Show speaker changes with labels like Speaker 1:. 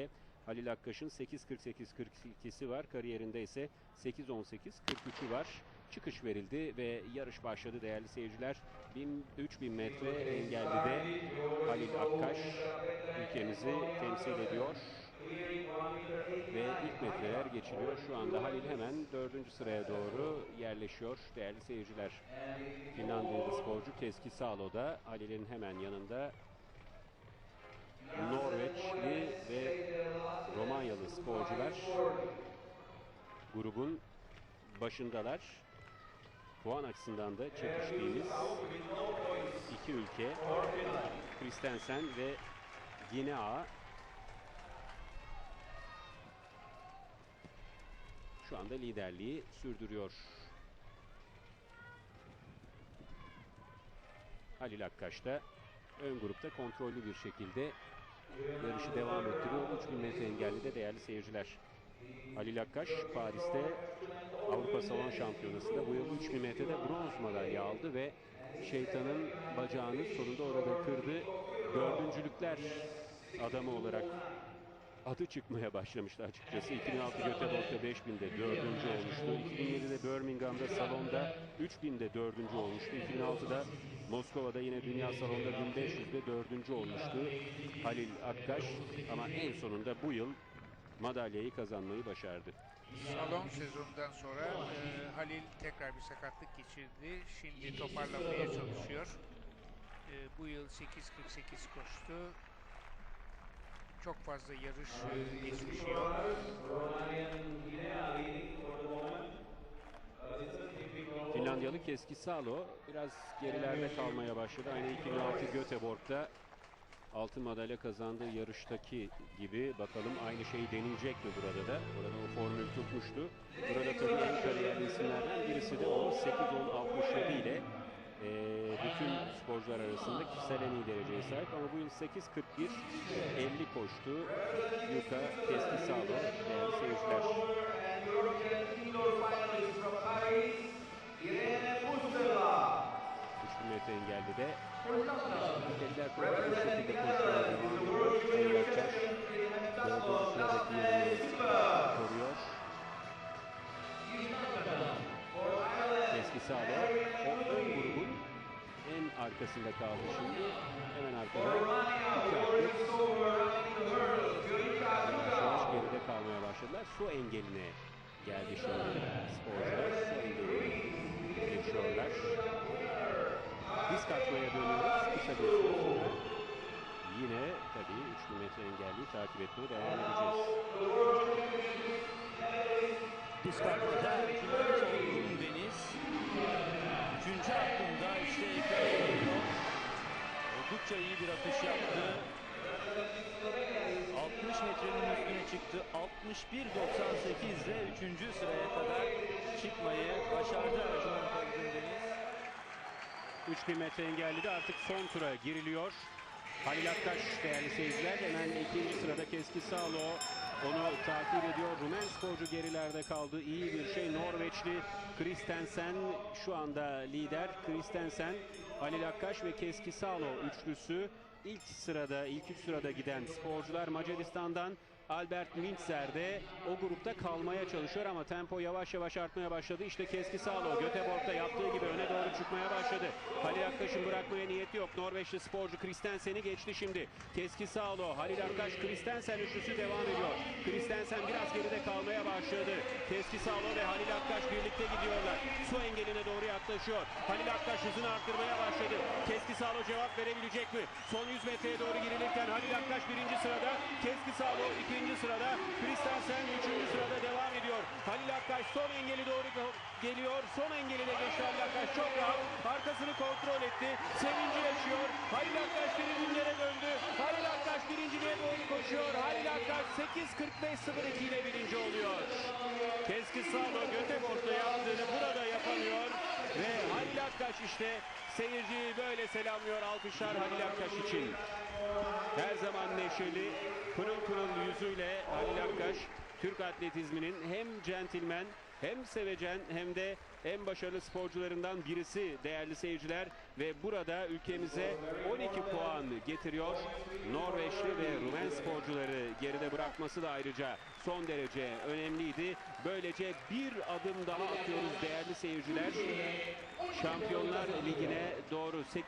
Speaker 1: Halil'de. Halil Akkaş'ın 8.48-42'si var. Kariyerinde ise 8.18-43'ü var. Çıkış verildi ve yarış başladı değerli seyirciler. 1000, 3000 metre engellide Halil Akkaş ülkemizi temsil ediyor. Ve ilk metreler geçiliyor. Şu anda Halil hemen dördüncü sıraya doğru yerleşiyor değerli seyirciler. Finlandiyalı sporcu Keski Salo'da Halil'in hemen yanında Norveçli ve Romanyalı sporcular grubun başındalar. Puan açısından da çekiştiğimiz iki ülke Kristensen ve Ginea şu anda liderliği sürdürüyor. Halil Akkaş da ön grupta kontrollü bir şekilde yarışı devam ettiriyor. 3000 metre engelli de değerli seyirciler. Halil Akkaş Paris'te Avrupa Salon Şampiyonası'nda bu yıl 3000 metrede bronz madalya aldı ve şeytanın bacağını sonunda orada kırdı. Dördüncülükler adamı olarak adı çıkmaya başlamıştı açıkçası. 2006 Göteborg'da 5000'de dördüncü olmuştu. 2007'de Birmingham'da salonda 3000'de dördüncü olmuştu. 2006'da Moskova'da yine Dünya Salonda 1500'de dördüncü olmuştu. Halil Akkaş ama en sonunda bu yıl madalyayı kazanmayı başardı.
Speaker 2: Salon sezonundan sonra e, Halil tekrar bir sakatlık geçirdi. Şimdi toparlamaya çalışıyor. E, bu yıl 8.48 koştu. Çok fazla yarış e, geçmişi yok.
Speaker 1: Finlandiyalı Keski Salo biraz gerilerde kalmaya başladı. Aynı 2006 Göteborg'da altın madalya kazandığı yarıştaki gibi bakalım aynı şeyi deneyecek mi burada da? Burada o formül tutmuştu. Burada tabii en kariyerli isimlerden birisi de o 8-10-67 ile eee, bütün sporcular arasında kişisel en iyi dereceye sahip ama bu yıl 8.41 50 koştu Yuka Eski sağda o ön grubun en arkasında kaldı şimdi. Hemen arkada yavaş geride kalmaya başladılar. Su engeline geldi şimdi sporcular. Su engelini geçiyorlar. Biz kaçmaya dönüyoruz. Kısa bir süre sonra yine tabii 3000 metre engelliyi takip etmeye devam edeceğiz.
Speaker 3: Discard'da Cüneyt Olgun Deniz. Üçüncü hakkında işte. Oldukça iyi bir atış yaptı. 60 metrenin üstüne çıktı. 61.98 ile 3. sıraya kadar çıkmayı başardı Ercüment Olgun Deniz.
Speaker 1: 3000 metre engelli de artık son tura giriliyor. Halil Akkaş değerli seyirciler hemen ikinci sırada Keski Salo onu takip ediyor. Rumen sporcu gerilerde kaldı. İyi bir şey. Norveçli Kristensen şu anda lider. Kristensen, Halil Akkaş ve Keski Salo üçlüsü ilk sırada, ilk üç sırada giden sporcular Macaristan'dan Albert Mintzer de o grupta kalmaya çalışıyor ama tempo yavaş yavaş artmaya başladı. İşte Keski Salo Göteborg'da yaptığı gibi öne doğru çıkmaya başladı. Halil Akkaş'ın bırakmaya niyeti yok. Norveçli sporcu Kristensen'i geçti şimdi. Keski Salo, Halil Akkaş, Kristensen üçlüsü devam ediyor. Kristensen biraz geride kalmaya başladı. Keski Salo ve Halil Akkaş birlikte gidiyorlar. Su engeline doğru yaklaşıyor. Halil Akkaş hızını arttırmaya başladı. Keski Salo cevap verebilecek mi? Son 100 metreye doğru girilirken Halil Akkaş birinci sırada. Keski Salo ikinci sırada. Kristensen üçüncü sırada devam ediyor. Halil Akkaş son engeli doğru geliyor. Son engeli de geçti. Arkasını kontrol etti. Sevinci yaşıyor. Halil Akkaş birincilere döndü. Halil Akkaş birinciliğe doğru koşuyor. Halil Akkaş 8.45.02 ile birinci oluyor. Keski Salo Göteborg'da yaptığını burada yapamıyor. Ve Halil Akkaş işte seyirciyi böyle selamlıyor. Alkışlar Halil Akkaş için. Her zaman neşeli, pırıl pırıl yüzüyle Halil Akkaş Türk atletizminin hem centilmen hem sevecen hem de en başarılı sporcularından birisi değerli seyirciler ve burada ülkemize 12 puan getiriyor. Norveçli ve Rumen sporcuları geride bırakması da ayrıca son derece önemliydi. Böylece bir adım daha atıyoruz değerli seyirciler. Şampiyonlar Ligi'ne doğru 8